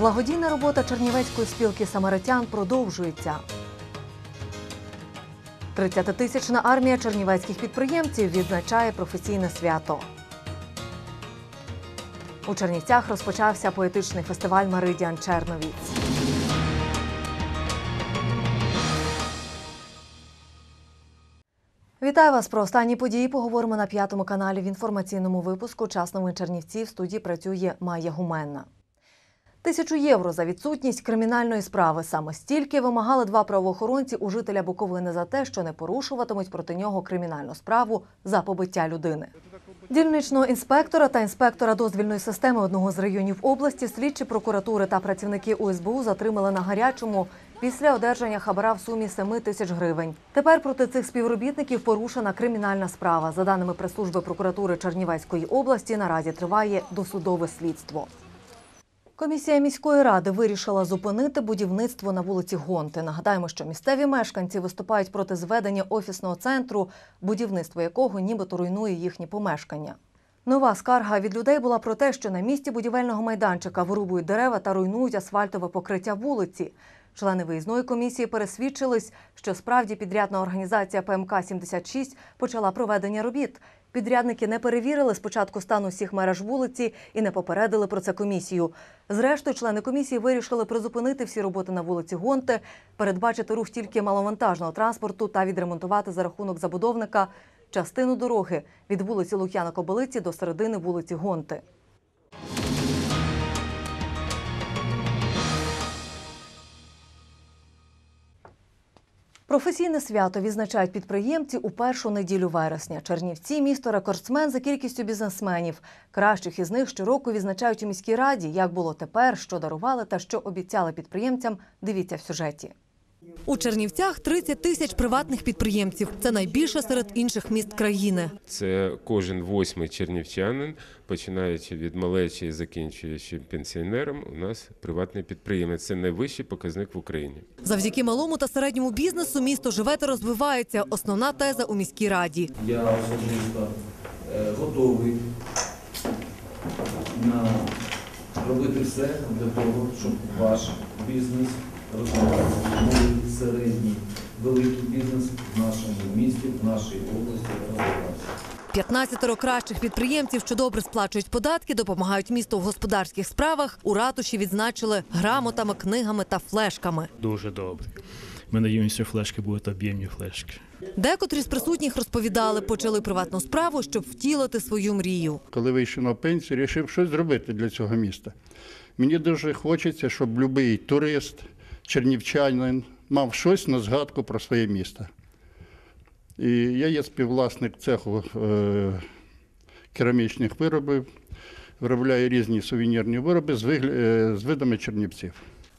Благодійна робота Чернівецької спілки самаритян продовжується. 30-тисячна армія чернівецьких підприємців відзначає професійне свято. У Чернівцях розпочався поетичний фестиваль Меридіан Черновіць. Вітаю вас про останні події. Поговоримо на п'ятому каналі в інформаційному випуску. Час новин Чернівці в студії працює Майя Гуменна. Тисячу євро за відсутність кримінальної справи. Саме стільки вимагали два правоохоронці у жителя Буковини за те, що не порушуватимуть проти нього кримінальну справу за побиття людини. Дільничного інспектора та інспектора дозвільної системи одного з районів області слідчі прокуратури та працівники УСБУ затримали на гарячому після одержання хабара в сумі 7 тисяч гривень. Тепер проти цих співробітників порушена кримінальна справа. За даними прес-служби прокуратури Чернівецької області, наразі триває досудове слідство. Комісія міської ради вирішила зупинити будівництво на вулиці Гонти. Нагадаємо, що місцеві мешканці виступають проти зведення офісного центру, будівництво якого нібито руйнує їхні помешкання. Нова скарга від людей була про те, що на місці будівельного майданчика вирубують дерева та руйнують асфальтове покриття вулиці. Члени виїзної комісії пересвідчились, що справді підрядна організація ПМК 76 почала проведення робіт. Підрядники не перевірили спочатку стану всіх мереж вулиці і не попередили про це комісію. Зрештою, члени комісії вирішили призупинити всі роботи на вулиці Гонте, передбачити рух тільки маловантажного транспорту та відремонтувати за рахунок забудовника частину дороги від вулиці Лук'яна Кобилиці до середини вулиці Гонти. Професійне свято відзначають підприємці у першу неділю вересня. Чернівці місто рекордсмен за кількістю бізнесменів. Кращих із них щороку відзначають у міській раді. Як було тепер, що дарували та що обіцяли підприємцям. Дивіться в сюжеті. У Чернівцях 30 тисяч приватних підприємців. Це найбільше серед інших міст країни. Це кожен восьмий чернівчанин, починаючи від малечі і закінчуючи пенсіонером. У нас приватний підприємець. Це найвищий показник в Україні. Завдяки малому та середньому бізнесу місто живе та розвивається. Основна теза у міській раді. Я особисто е, готовий на робити все для того, щоб ваш бізнес розвивався. Середній, великий бізнес в нашому місті, в нашій області розвивався. 15 кращих підприємців, що добре сплачують податки, допомагають місту в господарських справах. У ратуші відзначили грамотами, книгами та флешками. Дуже добре. Мене юніші флешки будуть об'ємні флешки. Декотрі з присутніх розповідали, почали приватну справу, щоб втілити свою мрію. коли вийшов на пенсію, вирішив щось зробити для цього міста. Мені дуже хочеться, щоб будь-який турист, чернівчанин мав щось на згадку про своє місто. І я є співвласник цеху е, керамічних виробів, виробляю різні сувенірні вироби з, вигля- е, з видами чернівців.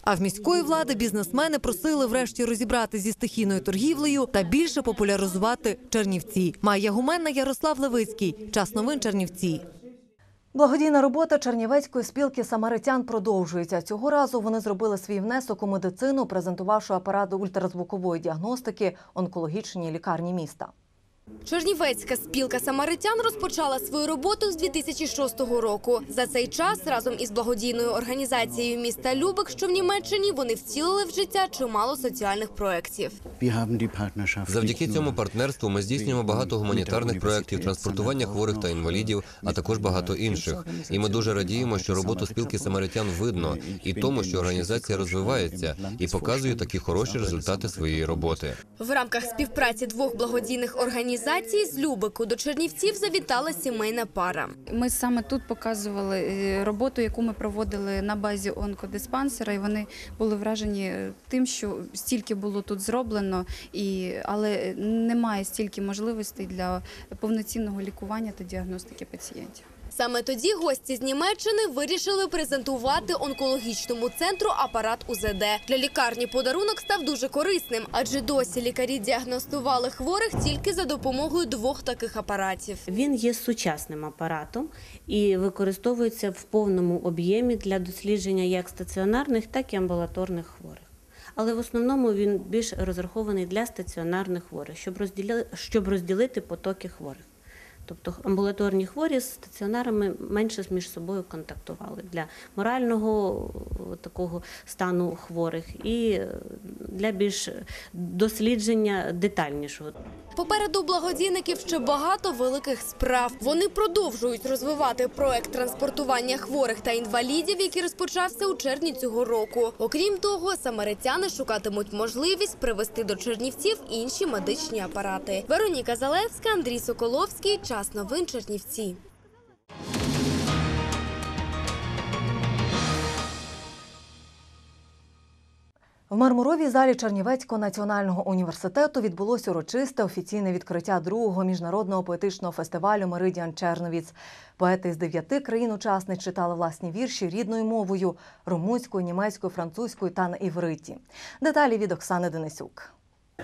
А в міської влади бізнесмени просили врешті розібрати зі стихійною торгівлею та більше популяризувати Чернівці. Майя Гуменна, Ярослав Левицький. Час новин Чернівці. Благодійна робота Чернівецької спілки самаритян продовжується. Цього разу вони зробили свій внесок у медицину, презентувавши апарат ультразвукової діагностики онкологічній лікарні міста. Чернівецька спілка самаритян розпочала свою роботу з 2006 року. За цей час разом із благодійною організацією міста Любек, що в Німеччині, вони втілили в життя чимало соціальних проєктів. Завдяки цьому партнерству ми здійснюємо багато гуманітарних проєктів, транспортування хворих та інвалідів, а також багато інших. І ми дуже радіємо, що роботу спілки самаритян видно, і тому, що організація розвивається і показує такі хороші результати своєї роботи. В рамках співпраці двох благодійних організацій з Любику до Чернівців завітала сімейна пара. Ми саме тут показували е, роботу, яку ми проводили на базі онкодиспансера, і вони були вражені е, тим, що стільки було тут зроблено, і але немає стільки можливостей для повноцінного лікування та діагностики пацієнтів. Саме тоді гості з Німеччини вирішили презентувати онкологічному центру апарат УЗД. Для лікарні подарунок став дуже корисним, адже досі лікарі діагностували хворих тільки за допомогою двох таких апаратів. Він є сучасним апаратом і використовується в повному об'ємі для дослідження як стаціонарних, так і амбулаторних хворих. Але в основному він більш розрахований для стаціонарних хворих, щоб розділити, розділити потоки хворих. Тобто амбулаторні хворі з стаціонарами менше між собою контактували для морального такого стану хворих і для більш дослідження детальнішого. Попереду благодійників ще багато великих справ. Вони продовжують розвивати проект транспортування хворих та інвалідів, який розпочався у червні цього року. Окрім того, самаритяни шукатимуть можливість привезти до Чернівців інші медичні апарати. Вероніка Залевська, Андрій Соколовський. Час новин Чернівці. В мармуровій залі Чернівецького національного університету відбулось урочисте офіційне відкриття другого міжнародного поетичного фестивалю Меридіан Черновіц. Поети з дев'яти країн-учасниць читали власні вірші рідною мовою румунською, німецькою, французькою та на івриті. Деталі від Оксани Денисюк.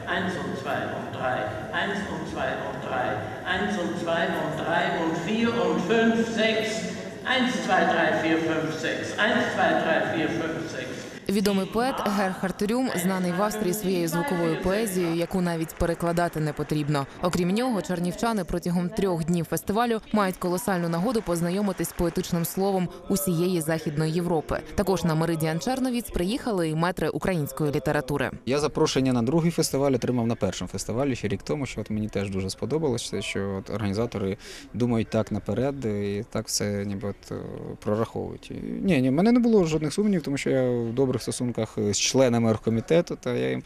1 und 2 und 3, 1 und 2 und 3, 1 und 2 und 3 und 4 und 5, 6, 1, 2, 3, 4, 5, 6, 1, 2, 3, 4, 5, 6. Відомий поет Герхард Рюм знаний в Австрії своєю звуковою поезією, яку навіть перекладати не потрібно. Окрім нього, чернівчани протягом трьох днів фестивалю мають колосальну нагоду познайомитись з поетичним словом усієї західної Європи. Також на Меридіан Черновіц приїхали і метри української літератури. Я запрошення на другий фестиваль отримав на першому фестивалі ще рік тому, що от мені теж дуже сподобалося, що от організатори думають так наперед і так все ніби от, прораховують. Ні, ні, мене не було жодних сумнівів, тому що я в добрих стосунках з членами оргкомітету, та я їм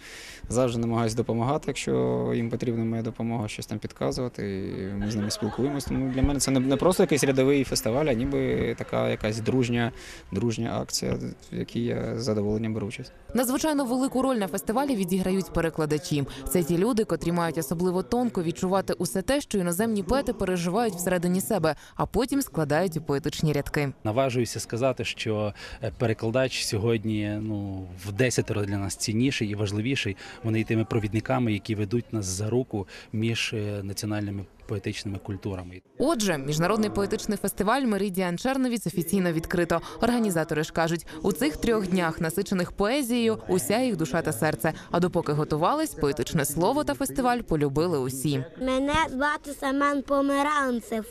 завжди намагаюся допомагати, якщо їм потрібна моя допомога, щось там підказувати. І ми з ними спілкуємося. Тому для мене це не просто якийсь рядовий фестиваль, а ніби така якась дружня, дружня акція, в якій я з задоволенням беру участь. Надзвичайно велику роль на фестивалі відіграють перекладачі. Це ті люди, котрі мають особливо тонко відчувати усе те, що іноземні поети переживають всередині себе, а потім складають у поетичні рядки. Наважуюся сказати, що е, перекладач сьогодні ну в десятеро для нас цінніший і важливіший. Вони є тими провідниками, які ведуть нас за руку між е, національними поетичними культурами. Отже, міжнародний поетичний фестиваль Меридіан Черновіць офіційно відкрито. Організатори ж кажуть, у цих трьох днях, насичених поезією, уся їх душа та серце. А допоки готувались, поетичне слово та фестиваль полюбили усі. Мене звати Семен Померанцев.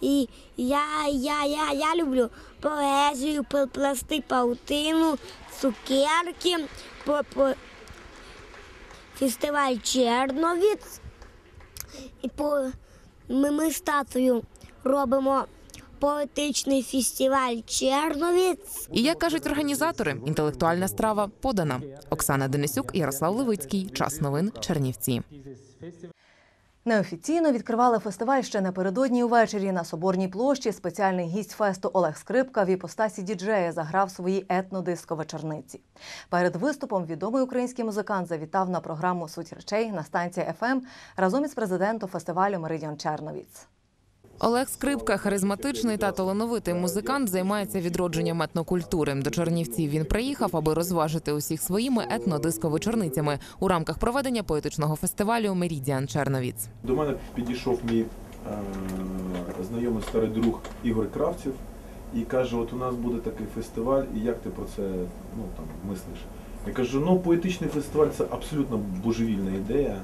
І я, я, я, я люблю поезію, плести паутину, цукерки, по, по, фестиваль Черновіць. І по, ми, ми з татою робимо поетичний фестиваль Черновіць. І як кажуть організатори, інтелектуальна страва подана. Оксана Денисюк, Ярослав Левицький. Час новин Чернівці. Неофіційно відкривали фестиваль ще напередодні увечері на Соборній площі. Спеціальний гість фесту Олег Скрипка в іпостасі діджея заграв свої етнодиско-вечорниці. Перед виступом відомий український музикант завітав на програму Суть речей на станції ФМ разом із президентом фестивалю Меридіан Черновіц. Олег Скрипка, харизматичний та талановитий музикант, займається відродженням етнокультури. До Чернівців він приїхав, аби розважити усіх своїми етнодиско-вечорницями у рамках проведення поетичного фестивалю Мерідіан Черновіц. До мене підійшов мій е, знайомий старий друг Ігор Кравців і каже: от у нас буде такий фестиваль, і як ти про це ну, там, мислиш? Я кажу, ну поетичний фестиваль це абсолютно божевільна ідея.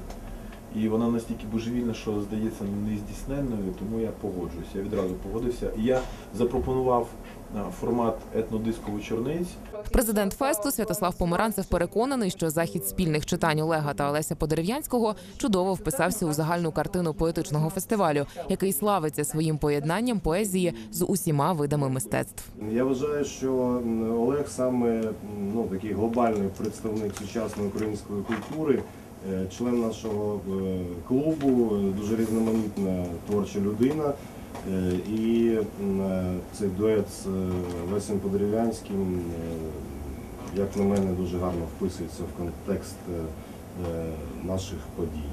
І вона настільки божевільна, що здається нездійсненною, тому я погоджуюся. Я відразу погодився. І я запропонував формат етнодиско вечорниць. Президент фесту Святослав Померанцев переконаний, що захід спільних читань Олега та Олеся Подерев'янського чудово вписався у загальну картину поетичного фестивалю, який славиться своїм поєднанням поезії з усіма видами мистецтв. Я вважаю, що Олег саме ну такий глобальний представник сучасної української культури, член нашого е, клубу, е, дуже різноманітна творча людина. Е, І е, цей дует з е, Лесем Подерев'янським, е, як на мене, дуже гарно вписується в контекст е, е, наших подій.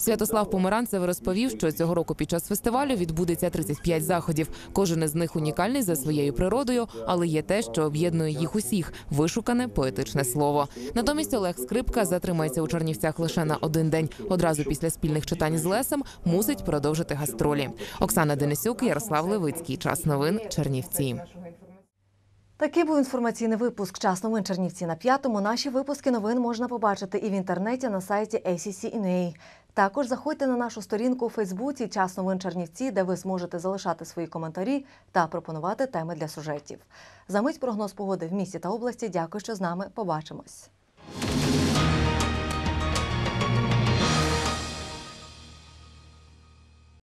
Святослав Померанцев розповів, що цього року під час фестивалю відбудеться 35 заходів. Кожен із них унікальний за своєю природою, але є те, що об'єднує їх усіх вишукане поетичне слово. Натомість Олег Скрипка затримається у Чернівцях лише на один день. Одразу після спільних читань з Лесем мусить продовжити гастролі. Оксана Денисюк, Ярослав Левицький. Час новин Чернівці. Такий був інформаційний випуск «Час новин Чернівці на п'ятому. Наші випуски новин можна побачити і в інтернеті на сайті ACC.NA. Також заходьте на нашу сторінку у Фейсбуці «Час новин Чернівці, де ви зможете залишати свої коментарі та пропонувати теми для сюжетів. За мить прогноз погоди в місті та області. Дякую, що з нами. Побачимось.